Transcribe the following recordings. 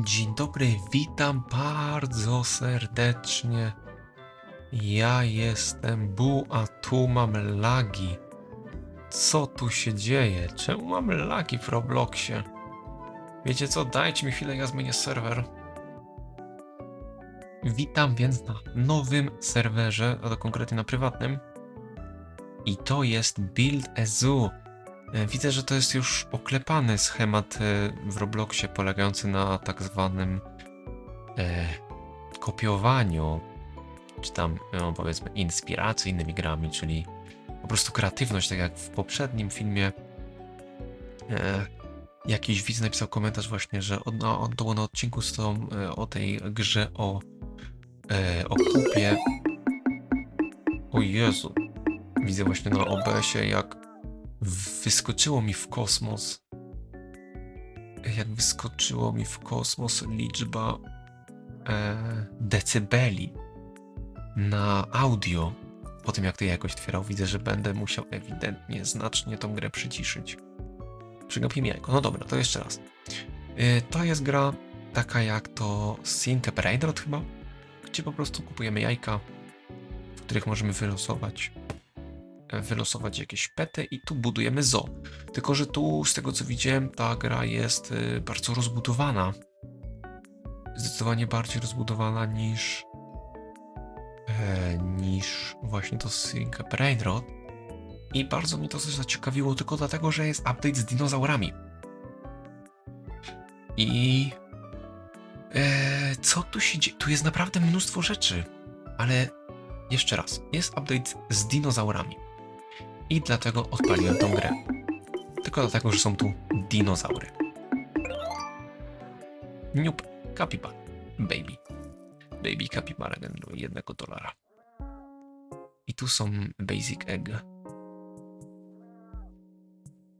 Dzień dobry, witam bardzo serdecznie. Ja jestem Bu, a tu mam lagi. Co tu się dzieje? Czemu mam lagi w Robloxie? Wiecie co, dajcie mi chwilę, ja zmienię serwer. Witam więc na nowym serwerze, a to konkretnie na prywatnym. I to jest Build a Zoo. E, Widzę, że to jest już oklepany schemat e, w Robloxie polegający na tak zwanym e, kopiowaniu, czy tam no, powiedzmy inspiracji innymi grami, czyli po prostu kreatywność, tak jak w poprzednim filmie e, jakiś widz napisał komentarz właśnie, że on, no, on to na odcinku z tą, o tej grze o, e, o kupie. O Jezu. Widzę właśnie na OBS-ie, jak wyskoczyło mi w kosmos. Jak wyskoczyło mi w kosmos liczba e, decybeli na audio. Po tym jak to jakoś otwierał, widzę, że będę musiał ewidentnie znacznie tą grę przyciszyć. Przegapiłem jajko. No dobra, to jeszcze raz. E, to jest gra taka jak to Sync Brainrot chyba, gdzie po prostu kupujemy jajka, w których możemy wylosować wylosować jakieś pety i tu budujemy zoo. Tylko, że tu z tego co widziałem, ta gra jest y, bardzo rozbudowana. Zdecydowanie bardziej rozbudowana niż e, niż właśnie to Sync Brainrot. I bardzo mnie to coś zaciekawiło tylko dlatego, że jest update z dinozaurami. I e, co tu się dzieje? Tu jest naprawdę mnóstwo rzeczy, ale jeszcze raz, jest update z dinozaurami. I dlatego odpaliłem tą grę. Tylko dlatego, że są tu dinozaury. Niup, kapibara, baby. Baby kapibara generuje jednego dolara. I tu są basic egg.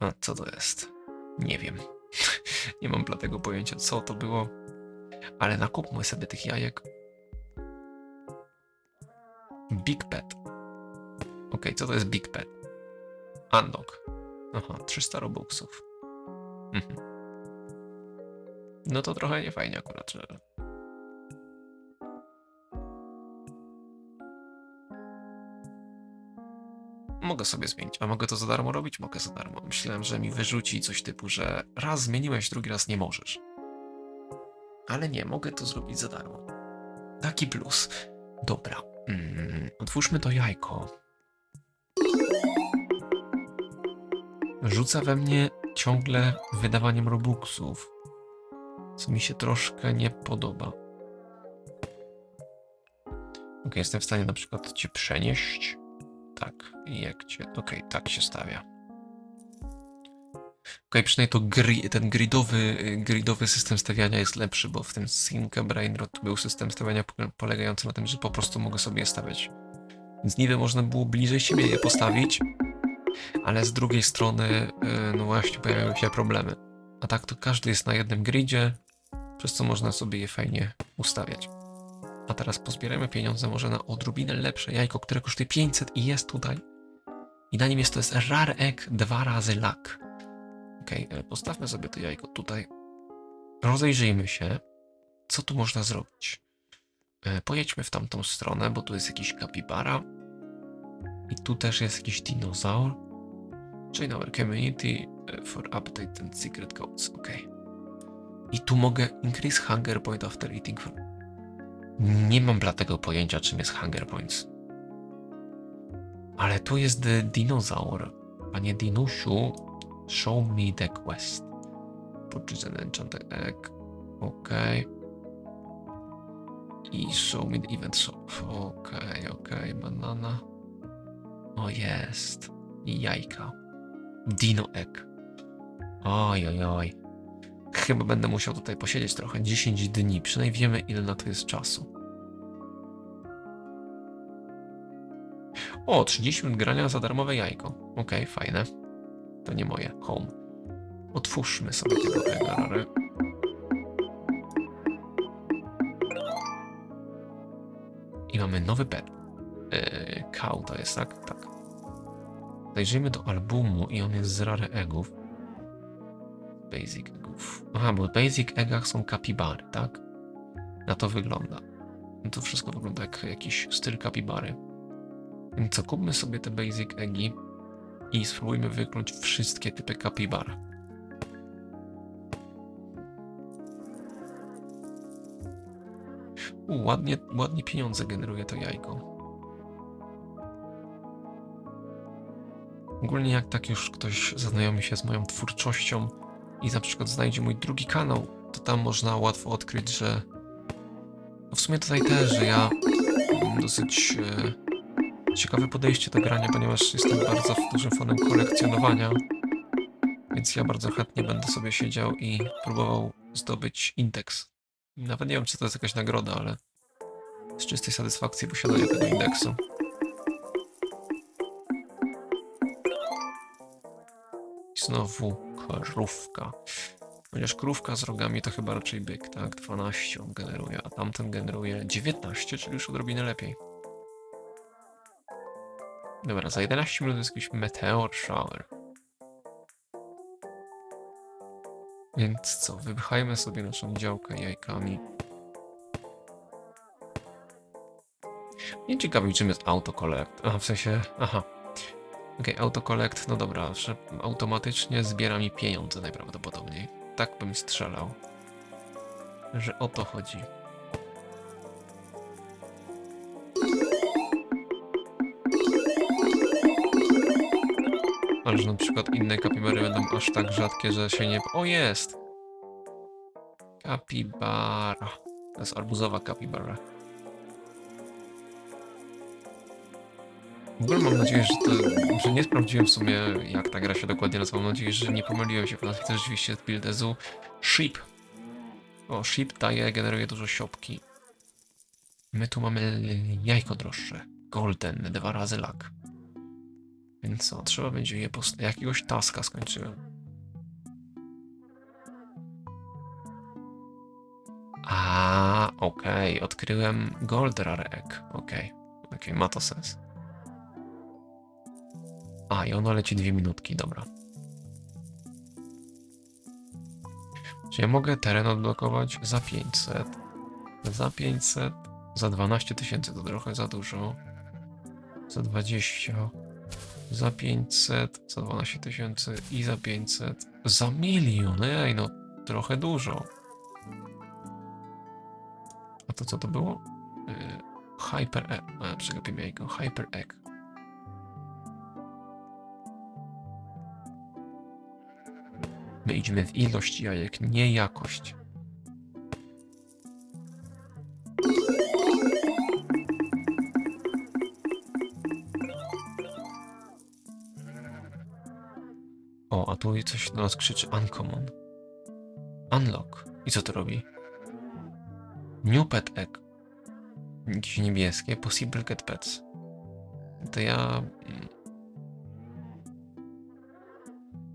A co to jest? Nie wiem. Nie mam bladego pojęcia, co to było. Ale nakupmy sobie tych jajek. Big Pet. Okej, co to jest Big Pet? Unlock. Aha, 300 robuxów. Mhm. No to trochę nie fajnie akurat, że... Mogę sobie zmienić. A mogę to za darmo robić? Mogę za darmo. Myślałem, że mi wyrzuci coś typu, że raz zmieniłeś, drugi raz nie możesz. Ale nie, mogę to zrobić za darmo. Taki plus. Dobra. Mm, otwórzmy to jajko. Rzuca we mnie ciągle wydawaniem robuxów, co mi się troszkę nie podoba. Ok, jestem w stanie na przykład cię przenieść. Tak, i jak cię. Ok, tak się stawia. Ok, przynajmniej to gri, ten gridowy, gridowy system stawiania jest lepszy, bo w tym Sync Brainrot był system stawiania po- polegający na tym, że po prostu mogę sobie je stawiać. Więc niby można było bliżej siebie je postawić, ale z drugiej strony, y, no właśnie, pojawiają się problemy. A tak to każdy jest na jednym gridzie, przez co można sobie je fajnie ustawiać. A teraz pozbieramy pieniądze może na odrobinę lepsze jajko, które kosztuje 500 i jest tutaj. I na nim jest to jest Rare Egg dwa razy luck. Ok, postawmy sobie to jajko tutaj. Rozejrzyjmy się, co tu można zrobić. E, Pojedźmy w tamtą stronę, bo tu jest jakiś kapibara. I tu też jest jakiś dinozaur. Join our community for update and secret codes. Ok. I tu mogę increase hunger point after eating from... Nie mam dlatego pojęcia, czym jest hunger points. Ale tu jest dinozaur. Panie Dinusiu, show me the quest. Purchase an enchanted egg. Ok. I show me the event shop. Ok, ok, banana. O, jest. Jajka. Dino Egg. Oj, oj, oj. Chyba będę musiał tutaj posiedzieć trochę. 10 dni. Przynajmniej wiemy, ile na to jest czasu. O, 30 minut grania za darmowe jajko. Okej, fajne. To nie moje. Home. Otwórzmy sobie tego Eggarary. I mamy nowy pet. Yy, cow to jest, tak? Tak. Zajrzyjmy do albumu i on jest z rare egów. Basic eggów. Aha, bo w basic eggach są kapibary, tak? Na to wygląda. No to wszystko wygląda jak jakiś styl kapibary. Więc co, kupmy sobie te basic eggi i spróbujmy wykluć wszystkie typy kapibar. U, ładnie, ładnie pieniądze generuje to jajko. Ogólnie jak tak już ktoś zaznajomi się z moją twórczością i na przykład znajdzie mój drugi kanał, to tam można łatwo odkryć, że no w sumie tutaj też, że ja mam dosyć e, ciekawe podejście do grania, ponieważ jestem bardzo dużym fanem kolekcjonowania, więc ja bardzo chętnie będę sobie siedział i próbował zdobyć indeks. Nawet nie wiem, czy to jest jakaś nagroda, ale z czystej satysfakcji posiadania tego indeksu. Znowu krówka. Chociaż krówka z rogami to chyba raczej byk, tak? 12 on generuje, a tamten generuje 19, czyli już odrobinę lepiej. Dobra, za 11 minut jest jakiś meteor shower. Więc co, wypchajmy sobie naszą działkę jajkami. Nie ciekawi, czym jest autocollect. A, w sensie, aha. Okej, autocollect, no dobra, że automatycznie zbiera mi pieniądze najprawdopodobniej. Tak bym strzelał. Że o to chodzi. Ale że na przykład inne kapibary będą aż tak rzadkie, że się nie... O, jest! Kapibara. To jest arbuzowa kapibara. W ogóle mam nadzieję, że, to, że nie sprawdziłem w sumie, jak ta gra się dokładnie nazywa. Mam nadzieję, że nie pomyliłem się w. To rzeczywiście jest build Ezu. Sheep. O, sheep daje, generuje dużo siopki. My tu mamy jajko droższe. Golden, dwa razy lak. Więc co, trzeba będzie je post... Jakiegoś taska skończyłem. A, okej, odkryłem Gold Rare Egg. Okej, okej, ma to sens. A, i ono leci dwie minutki, dobra. Czy ja mogę teren odblokować za 500? Za 500? Za 12 tysięcy to trochę za dużo. Za 20. Za 500. Za 12 tysięcy i za 500. Za milion, ej no, trochę dużo. A to co to było? Yy, Hyper Egg. Przegapiłem jajko. Hyper Egg. My idziemy w ilość jajek, nie jakość. O, a tu coś do nas krzyczy Uncommon. Unlock. I co to robi? New Pet Egg. Jakieś niebieskie. Possible Get Pets. To ja... mm,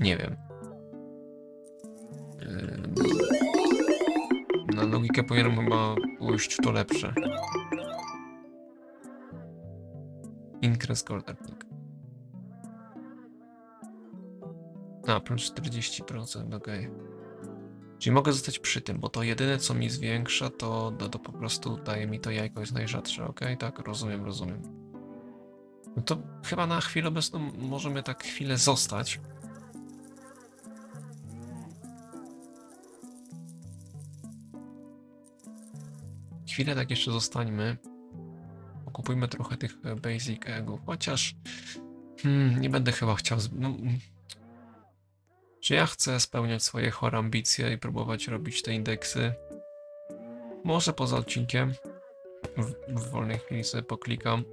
Nie wiem. Ym, Na logikę powinienem chyba pójść to lepsze. Increase Gold Earning. A, plus 40%, okej. Czyli mogę zostać przy tym, bo to jedyne co mi zwiększa, to, to, to po prostu daje mi to jajko jest najrzadsze, okej? Tak, rozumiem, rozumiem. No to chyba na chwilę obecną możemy tak chwilę zostać. Chwilę tak jeszcze zostańmy. Kupujmy trochę tych e, basic eggów, chociaż hmm, nie będę chyba chciał. No, mm. czy ja chcę spełniać swoje chore ambicje i próbować robić te indeksy? Może poza odcinkiem. W, w wolnej chwili sobie poklikam.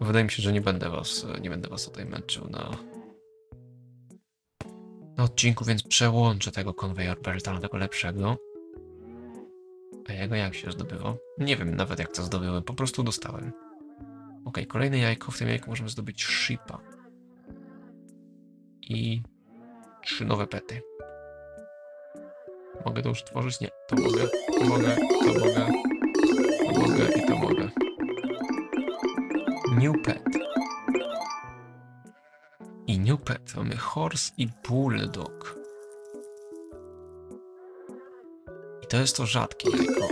Wydaje mi się, że nie będę was, nie będę was tutaj męczył na, na odcinku, więc przełączę tego conveyor belta na tego lepszego. A jego jak się zdobywa? Nie wiem nawet jak to zdobyłem, po prostu dostałem. Ok, kolejne jajko. W tym jajku możemy zdobyć shipa. I trzy nowe pety. Mogę to już tworzyć? Nie. To mogę, to mogę, to mogę, to mogę i to mogę. New pet. I new pet. Mamy horse i bulldog. I to jest to rzadkie jajko.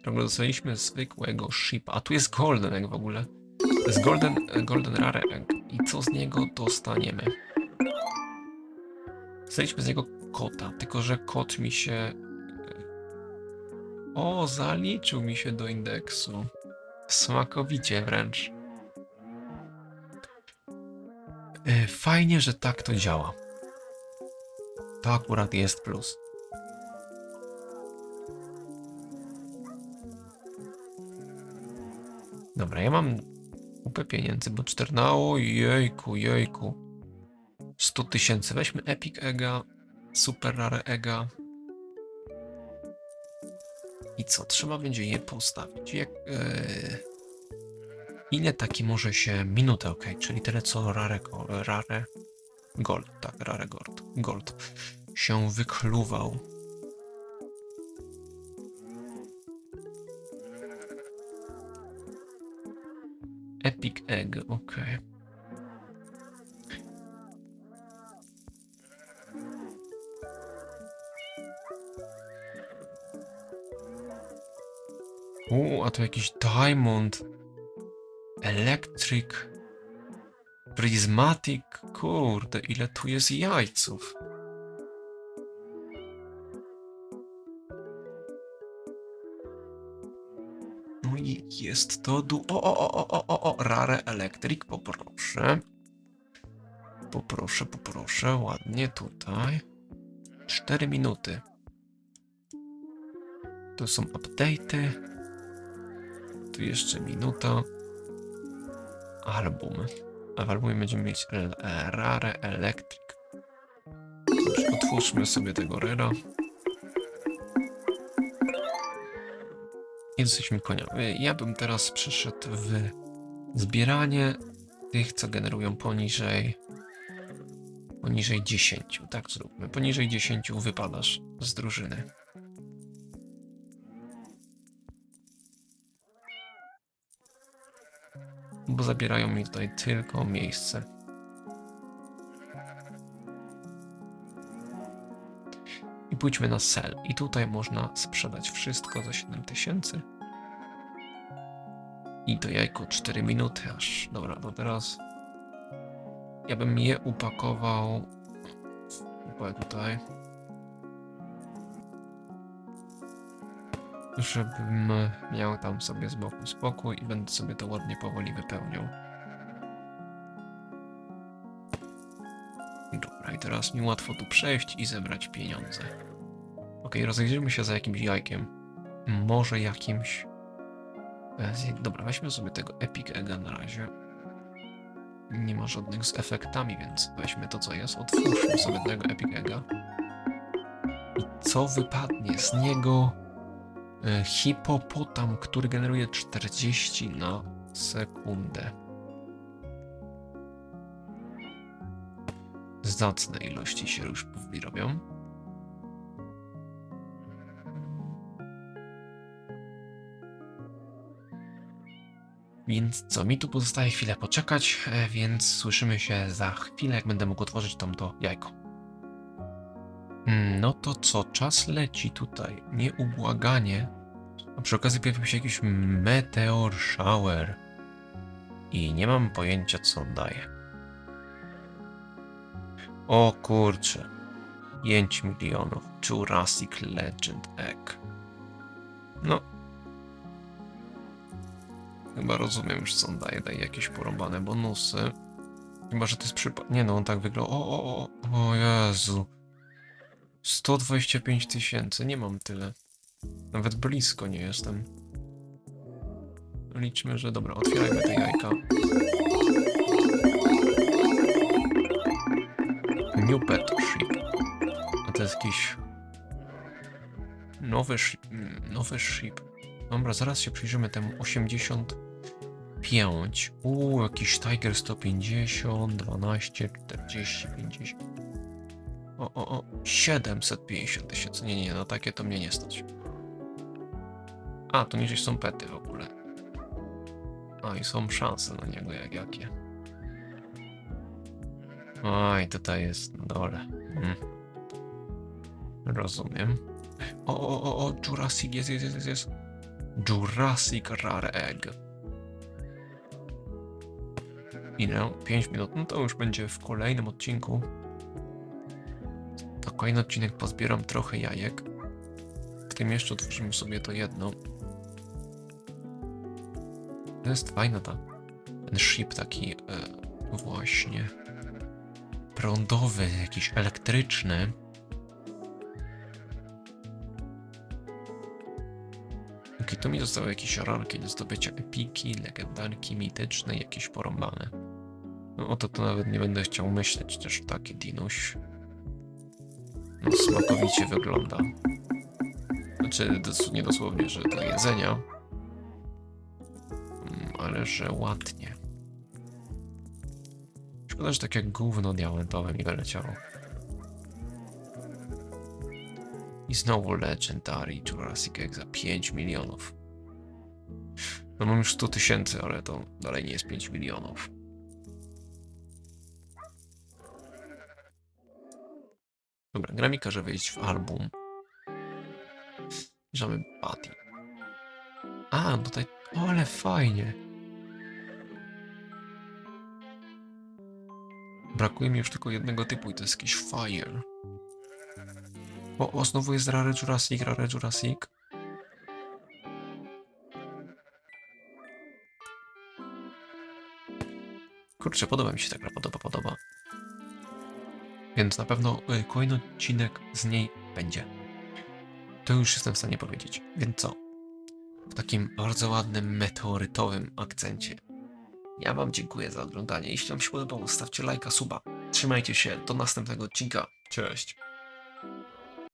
Którego dostaliśmy zwykłego shipa. A tu jest golden egg w ogóle. To jest golden, golden rare egg. I co z niego dostaniemy? Dostaliśmy z niego kota, tylko że kot mi się... O, zaliczył mi się do indeksu. Smakowicie wręcz. E, Fajnie, że tak to działa. To akurat jest plus. Dobra, ja mam kupę pieniędzy, bo 14... O, jejku, jejku. 100 tysięcy. Weźmy Epic Ega, Super Rare Ega. I co? Trzeba będzie je postawić. Jak, e, Ile taki może się... Minutę, ok, czyli tyle co Rare, rare Gold, tak, Rare Gold, Gold się wykluwał. Epic Egg, ok. U, a to jakiś Diamond. Electric. Prismatic. Kurde, ile tu jest jajców. No i jest to du... O, o, o, o, o, o, Rare Electric, poproszę. Poproszę, poproszę, ładnie tutaj. 4 minuty. Tu są update'y. Tu jeszcze minuta. Album. A w albumie będziemy mieć Rare Electric. Otwórzmy sobie tego Rera. I jesteśmy konia. Y, Ja bym teraz przeszedł w zbieranie tych, co generują poniżej poniżej 10. Tak zróbmy. Poniżej 10 wypadasz z drużyny. Bo zabierają mi tutaj tylko miejsce. I pójdźmy na sell. I tutaj można sprzedać wszystko za 7000. I to jajko 4 minuty aż. Dobra, to teraz ja bym je upakował chyba tutaj. Żebym miał tam sobie z boku spokój i będę sobie to ładnie powoli wypełniał. Dobra, i teraz mi łatwo tu przejść i zebrać pieniądze. Ok, rozejrzyjmy się za jakimś jajkiem. Może jakimś... Dobra, weźmy sobie tego Epic Egga na razie. Nie ma żadnych z efektami, więc weźmy to co jest. Otwórzmy sobie tego Epic Egga. I co wypadnie z niego? E, Hipopotam, który generuje 40 na sekundę. Zacne ilości się już powoli robią. Więc co, mi tu pozostaje chwilę poczekać, e, więc słyszymy się za chwilę, jak będę mógł otworzyć tam to jajko. Mm, No to co, czas leci tutaj, nieubłaganie. A przy okazji pojawił się jakiś meteor shower. I nie mam pojęcia, co on daje. O kurczę. 5 milionów. Jurassic Legend Egg. No. Chyba rozumiem już, co on daje. Daje jakieś porąbane bonusy. Chyba, że to jest przypad... Nie no, on tak wygląda. O, o, o, o Jezu. 125 tysięcy. Nie mam tyle. Nawet blisko nie jestem. Liczmy, że dobra, otwierajmy te jajka. New pet ship. A to jest jakiś nowy ship. Nowy ship. Dobra, zaraz się przyjrzymy temu 85. Uuu, jakiś Tiger 150, 12, 40, 50. O, o, o, 750 tysięcy. Nie, nie, na takie to mnie nie stać. A, to niżej są pety w ogóle. A, i są szanse na niego jak jakie. Oj, tutaj jest na dole. Mm. Rozumiem. O, o, o, o, Jurassic, jest, jest, jest, jest. Jurassic Rare Egg. Ile? 5 minut. No to już będzie w kolejnym odcinku. Kolejny odcinek pozbieram trochę jajek. W tym jeszcze otworzymy sobie to jedno. To jest fajna ta. Ten ship taki e, właśnie prądowy, jakiś elektryczny. Okej, tu mi zostały jakieś rarki do zdobycia epiki, legendarki, mityczne, jakieś porąbane. No o to to nawet nie będę chciał myśleć, też taki dinuś. Smakowicie wygląda. Znaczy, nie dosłownie, że do jedzenia. Mm, Ale że ładnie. Szkoda, że takie gówno diamentowe mi wyleciało. I znowu Legendary Jurassic Egg za 5 milionów. No mam już 100 tysięcy, ale to dalej nie jest 5 milionów. Dobra, gra mi każe wejść w album. Bierzemy Patty. A, tutaj... O, ale fajnie. Brakuje mi już tylko jednego typu i to jest jakiś Fire. O, o, znowu jest Rare Jurassic, Rare Jurassic. Kurczę, podoba mi się ta gra, podoba, podoba. Więc na pewno y, kolejny odcinek z niej będzie. To już jestem w stanie powiedzieć. Więc co? W takim bardzo ładnym, meteorytowym akcencie. Ja wam dziękuję za oglądanie. Jeśli wam się podobało, stawcie lajka, suba. Trzymajcie się, do następnego odcinka. Cześć.